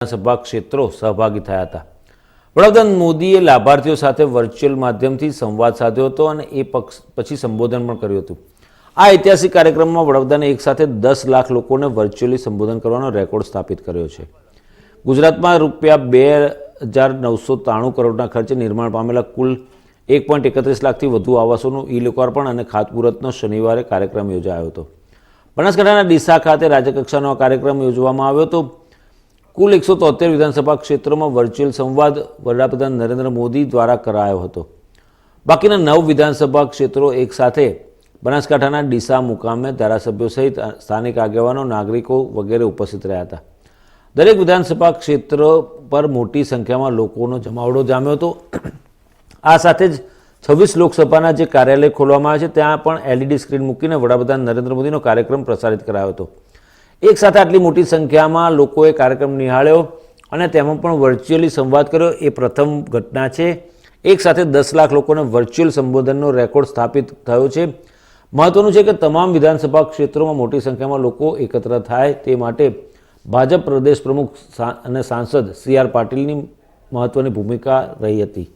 સભા ક્ષેત્રો સહભાગી થયા હતા. વડાપ્રધાન મોદીએ લાભાર્થીઓ સાથે વર્ચ્યુઅલ માધ્યમથી સંવાદ સાધ્યો હતો અને એ પક્ષ પછી સંબોધન પણ કર્યું હતું. આ ઐતિહાસિક કાર્યક્રમમાં વડાપ્રધાને એક સાથે દસ લાખ લોકોને વર્ચ્યુઅલી સંબોધન કરવાનો રેકોર્ડ સ્થાપિત કર્યો છે. ગુજરાતમાં રૂપિયા બે હજાર નવસો ત્રાણું કરોડના ખર્ચે નિર્માણ પામેલા કુલ એક પોઈન્ટ એકત્રીસ લાખથી વધુ આવાસોનું ઈ લોકાર્પણ અને ખાતમુહૂર્તનો શનિવારે કાર્યક્રમ યોજાયો હતો. બનાસકાંઠાના ડીસા ખાતે રાજ્યકક્ષાનો કાર્યક્રમ યોજવામાં આવ્યો હતો. કુલ એકસો તોતેર વિધાનસભા ક્ષેત્રોમાં વર્ચ્યુઅલ સંવાદ વડાપ્રધાન નરેન્દ્ર મોદી દ્વારા કરાયો હતો. બાકીના નવ વિધાનસભા ક્ષેત્રો એક સાથે બનાસકાંઠાના ડીસા મુકામે ધારાસભ્યો સહિત સ્થાનિક આગેવાનો, નાગરિકો વગેરે ઉપસ્થિત રહ્યા હતા. દરેક વિધાનસભા ક્ષેત્ર પર મોટી સંખ્યામાં લોકોનો જમાવડો જામ્યો હતો. આ સાથે જ છવ્વીસ લોકસભાના જે કાર્યાલય ખોલવામાં આવે છે, ત્યાં પણ એલઈડી સ્ક્રીન મૂકીને વડાપ્રધાન નરેન્દ્ર મોદીનો કાર્યક્રમ પ્રસારિત કરાયો હતો. એક સાથે આટલી મોટી સંખ્યામાં લોકોએ કાર્યક્રમ નિહાળ્યો અને તેમાં પણ વર્ચ્યુઅલી સંવાદ કર્યો. એ પ્રથમ ઘટના છે. એક સાથે દસ લાખ લોકોને વર્ચ્યુઅલ સંબોધનનો રેકોર્ડ સ્થાપિત થયો છે. મહત્વનું છે કે તમામ વિધાનસભા ક્ષેત્રોમાં મોટી સંખ્યામાં લોકો એકત્ર થાય તે માટે ભાજપ પ્રદેશ પ્રમુખ અને સાંસદ સી આર પાટીલની મહત્વની ભૂમિકા રહી હતી.